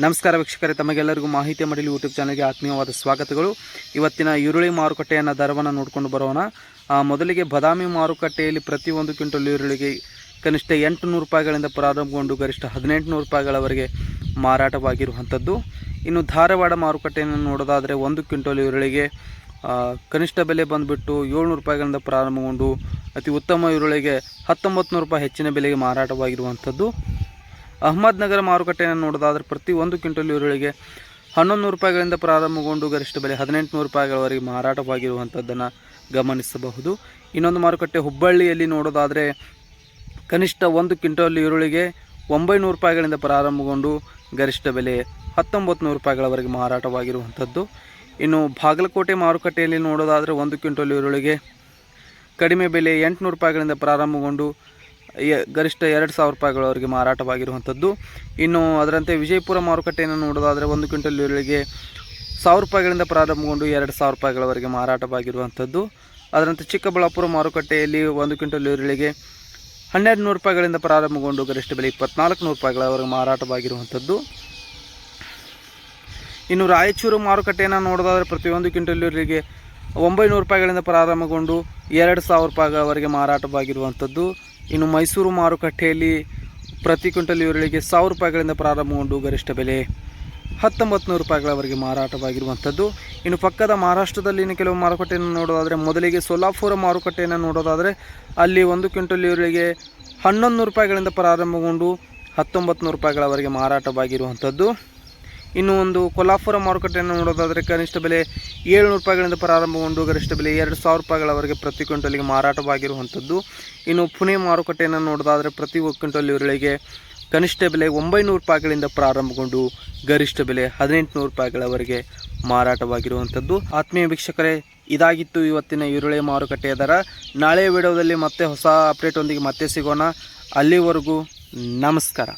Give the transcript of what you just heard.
ನಮಸ್ಕಾರ ವೀಕ್ಷಕರೇ, ತಮಗೆಲ್ಲರಿಗೂ ಮಾಹಿತಿ ಮಡಿಲಿ ಯೂಟ್ಯೂಬ್ ಚಾನಲ್ಗೆ ಆತ್ಮೀಯವಾದ ಸ್ವಾಗತಗಳು. ಇವತ್ತಿನ ಈರುಳ್ಳಿ ಮಾರುಕಟ್ಟೆಯನ್ನು ದರವನ್ನು ನೋಡಿಕೊಂಡು ಬರೋಣ. ಮೊದಲಿಗೆ ಬದಾಮಿ ಮಾರುಕಟ್ಟೆಯಲ್ಲಿ ಪ್ರತಿ ಒಂದು ಕ್ವಿಂಟಲ್ ಈರುಳ್ಳಿಗೆ ಕನಿಷ್ಠ ಎಂಟು ನೂರು ರೂಪಾಯಿಗಳಿಂದ ಪ್ರಾರಂಭಗೊಂಡು ಗರಿಷ್ಠ ಹದಿನೆಂಟು ನೂರು ರೂಪಾಯಿಗಳವರೆಗೆ ಮಾರಾಟವಾಗಿರುವಂಥದ್ದು. ಇನ್ನು ಧಾರವಾಡ ಮಾರುಕಟ್ಟೆಯನ್ನು ನೋಡೋದಾದರೆ ಒಂದು ಕ್ವಿಂಟಲ್ ಈರುಳ್ಳಿಗೆ ಕನಿಷ್ಠ ಬೆಲೆ ಬಂದುಬಿಟ್ಟು ಏಳ್ನೂರು ರೂಪಾಯಿಗಳಿಂದ ಪ್ರಾರಂಭಗೊಂಡು ಅತಿ ಉತ್ತಮ ಈರುಳ್ಳಿಗೆ ಹತ್ತೊಂಬತ್ತು ನೂರು ರೂಪಾಯಿ ಹೆಚ್ಚಿನ ಬೆಲೆಗೆ ಮಾರಾಟವಾಗಿರುವಂಥದ್ದು. ಅಹಮದ್ನಗರ ಮಾರುಕಟ್ಟೆಯನ್ನು ನೋಡೋದಾದರೆ ಪ್ರತಿ ಒಂದು ಕ್ವಿಂಟಲ್ ಈರುಳ್ಳಿಗೆ ಹನ್ನೊಂದು ನೂರು ರೂಪಾಯಿಗಳಿಂದ ಪ್ರಾರಂಭಗೊಂಡು ಗರಿಷ್ಠ ಬೆಲೆ ಹದಿನೆಂಟು ನೂರು ರೂಪಾಯಿಗಳವರೆಗೆ ಮಾರಾಟವಾಗಿರುವಂಥದ್ದನ್ನು ಗಮನಿಸಬಹುದು. ಇನ್ನೊಂದು ಮಾರುಕಟ್ಟೆ ಹುಬ್ಬಳ್ಳಿಯಲ್ಲಿ ನೋಡೋದಾದರೆ ಕನಿಷ್ಠ ಒಂದು ಕ್ವಿಂಟಲ್ ಈರುಳ್ಳಿಗೆ ಒಂಬೈನೂರು ರೂಪಾಯಿಗಳಿಂದ ಪ್ರಾರಂಭಗೊಂಡು ಗರಿಷ್ಠ ಬೆಲೆ ಹತ್ತೊಂಬತ್ತು ನೂರು ರೂಪಾಯಿಗಳವರೆಗೆ ಮಾರಾಟವಾಗಿರುವಂಥದ್ದು. ಇನ್ನು ಬಾಗಲಕೋಟೆ ಮಾರುಕಟ್ಟೆಯಲ್ಲಿ ನೋಡೋದಾದರೆ ಒಂದು ಕ್ವಿಂಟಲ್ ಈರುಳ್ಳಿಗೆ ಕಡಿಮೆ ಬೆಲೆ ಎಂಟುನೂರು ರೂಪಾಯಿಗಳಿಂದ ಪ್ರಾರಂಭಗೊಂಡು ಗರಿಷ್ಠ ಎರಡು ಸಾವಿರ ರೂಪಾಯಿಗಳವರೆಗೆ ಮಾರಾಟವಾಗಿರುವಂಥದ್ದು. ಇನ್ನು ಅದರಂತೆ ವಿಜಯಪುರ ಮಾರುಕಟ್ಟೆಯನ್ನು ನೋಡೋದಾದರೆ ಒಂದು ಕ್ವಿಂಟಲ್ ಈರುಳ್ಳಿಗೆ ಸಾವಿರ ರೂಪಾಯಿಗಳಿಂದ ಪ್ರಾರಂಭಗೊಂಡು ಎರಡು ಸಾವಿರ ರೂಪಾಯಿಗಳವರೆಗೆ ಮಾರಾಟವಾಗಿರುವಂಥದ್ದು. ಅದರಂತೆ ಚಿಕ್ಕಬಳ್ಳಾಪುರ ಮಾರುಕಟ್ಟೆಯಲ್ಲಿ ಒಂದು ಕ್ವಿಂಟಲ್ ಈರುಳ್ಳಿಗೆ ಹನ್ನೆರಡು ನೂರು ರೂಪಾಯಿಗಳಿಂದ ಪ್ರಾರಂಭಗೊಂಡು ಗರಿಷ್ಠ ಬೆಲೆ ಇಪ್ಪತ್ನಾಲ್ಕು ನೂರು ರೂಪಾಯಿಗಳವರೆಗೆ ಮಾರಾಟವಾಗಿರುವಂಥದ್ದು. ಇನ್ನು ರಾಯಚೂರು ಮಾರುಕಟ್ಟೆಯನ್ನು ನೋಡೋದಾದರೆ ಪ್ರತಿಯೊಂದು ಕ್ವಿಂಟಲ್ ಈರುಳ್ಳಿಗೆ ಒಂಬೈನೂರು ರೂಪಾಯಿಗಳಿಂದ ಪ್ರಾರಂಭಗೊಂಡು ಎರಡು ಸಾವಿರ ರೂಪಾಯಿಗಳವರೆಗೆ ಮಾರಾಟವಾಗಿರುವಂಥದ್ದು. ಇನ್ನು ಮೈಸೂರು ಮಾರುಕಟ್ಟೆಯಲ್ಲಿ ಪ್ರತಿ ಕ್ವಿಂಟಲ್ ಈರುಳ್ಳಿಗೆ ಸಾವಿರ ರೂಪಾಯಿಗಳಿಂದ ಪ್ರಾರಂಭಗೊಂಡು ಗರಿಷ್ಠ ಬೆಲೆ ಹತ್ತೊಂಬತ್ತು ನೂರು ರೂಪಾಯಿಗಳವರೆಗೆ ಮಾರಾಟವಾಗಿರುವಂಥದ್ದು. ಇನ್ನು ಪಕ್ಕದ ಮಹಾರಾಷ್ಟ್ರದಲ್ಲಿ ಇನ್ನು ಕೆಲವು ಮಾರುಕಟ್ಟೆಯನ್ನು ನೋಡೋದಾದರೆ ಮೊದಲಿಗೆ ಸೋಲಾಪುರ ಮಾರುಕಟ್ಟೆಯನ್ನು ನೋಡೋದಾದರೆ ಅಲ್ಲಿ ಒಂದು ಕ್ವಿಂಟಲ್ ಈರುಳ್ಳಿಗೆ ಹನ್ನೊಂದು ರೂಪಾಯಿಗಳಿಂದ ಪ್ರಾರಂಭಗೊಂಡು ಹತ್ತೊಂಬತ್ತು ನೂರು ರೂಪಾಯಿಗಳವರೆಗೆ ಮಾರಾಟವಾಗಿರುವಂಥದ್ದು. ಇನ್ನು ಒಂದು ಕೊಲ್ಲಾಪುರ ಮಾರುಕಟ್ಟೆಯನ್ನು ನೋಡೋದಾದರೆ ಕನಿಷ್ಠ ಬೆಲೆ ಏಳ್ನೂರು ರೂಪಾಯಿಗಳಿಂದ ಪ್ರಾರಂಭಗೊಂಡು ಗರಿಷ್ಠ ಬೆಲೆ ಎರಡು ಸಾವಿರ ರೂಪಾಯಿಗಳವರೆಗೆ ಪ್ರತಿ ಕ್ವಿಂಟಲಿಗೆ ಮಾರಾಟವಾಗಿರುವಂಥದ್ದು. ಇನ್ನು ಪುಣೆ ಮಾರುಕಟ್ಟೆಯನ್ನು ನೋಡೋದಾದರೆ ಪ್ರತಿ ಕ್ವಿಂಟಲ್ ಈರುಳ್ಳಿಗೆ ಕನಿಷ್ಠ ಬೆಲೆ ಒಂಬೈನೂರು ರೂಪಾಯಿಗಳಿಂದ ಪ್ರಾರಂಭಗೊಂಡು ಗರಿಷ್ಠ ಬೆಲೆ ಹದಿನೆಂಟುನೂರು ರೂಪಾಯಿಗಳವರೆಗೆ ಮಾರಾಟವಾಗಿರುವಂಥದ್ದು. ಆತ್ಮೀಯ ವೀಕ್ಷಕರೇ, ಇದಾಗಿತ್ತು ಇವತ್ತಿನ ಈರುಳ್ಳಿ ಮಾರುಕಟ್ಟೆಯ ದರ. ನಾಳೆ ವಿಡಿಯೋದಲ್ಲಿ ಮತ್ತೆ ಹೊಸ ಅಪ್ಡೇಟ್ ಒಂದಿಗೆ ಮತ್ತೆ ಸಿಗೋಣ. ಅಲ್ಲಿವರೆಗೂ ನಮಸ್ಕಾರ.